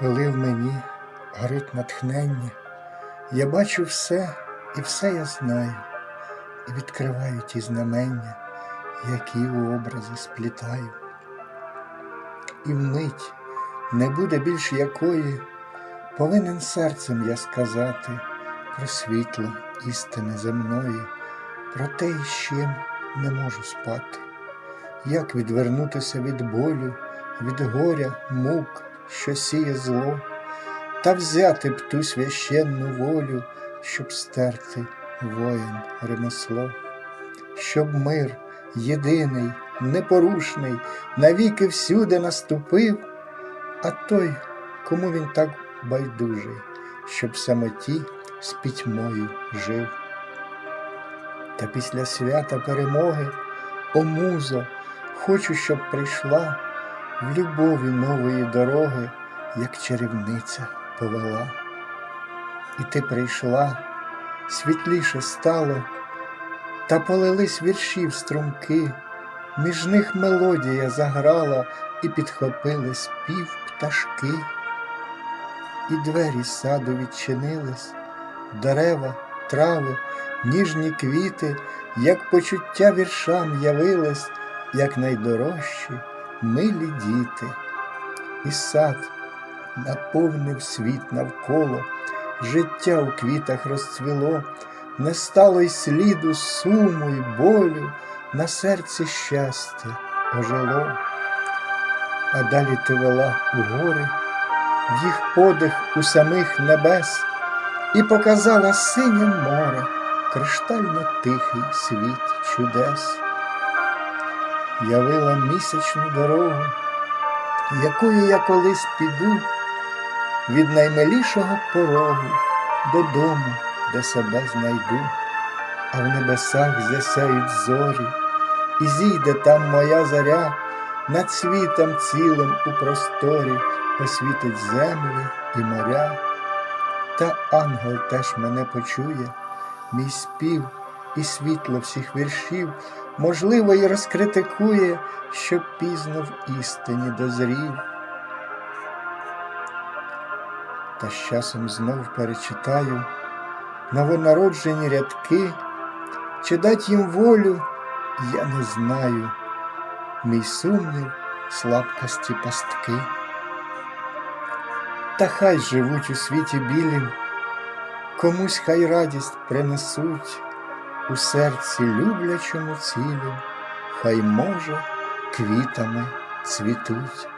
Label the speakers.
Speaker 1: Коли в мені горить натхнення, я бачу все і все я знаю, і відкриваю ті знамення, які у образи сплітаю. І вмить не буде більш якої, повинен серцем я сказати про світло істини земної, про те, із чим не можу спати, як відвернутися від болю, від горя, мук, що сіє зло, та взяти б ту священну волю, щоб стерти воїн ремесло, щоб мир єдиний, непорушний, навіки всюди наступив, а той, кому він так байдужий, щоб в самоті з пітьмою жив. Та після свята перемоги, о музо, хочу, щоб прийшла в любові нової дороги, як чарівниця повела. І ти прийшла, світліше стало, та полились віршів струмки, між них мелодія заграла, і підхопили спів пташки, і двері саду відчинились, дерева, трави, ніжні квіти, як почуття віршам явились, як найдорожчі, милі діти, і сад наповнив світ навколо, життя у квітах розцвіло, не стало й сліду суму й болю, на серці щастя ожило. А далі ти вела у гори, в їх подих у самих небес, і показала синє море, криштально тихий світ чудес. Явила місячну дорогу, якою я колись піду від наймилішого порогу додому, де себе знайду, а в небесах засяють зорі, і зійде там моя заря, над світом цілим у просторі освітить землі і моря. Та ангел теж мене почує, мій спів і світло всіх віршів, можливо, й розкритикує, що пізно в істині дозрів. Та з часом знов перечитаю новонароджені рядки, чи дать їм волю, я не знаю, мій сумнів, слабкості пастки. Та хай живуть у світі білім, комусь хай радість принесуть, у серці люблячому цілю, хай може квітами цвітуть.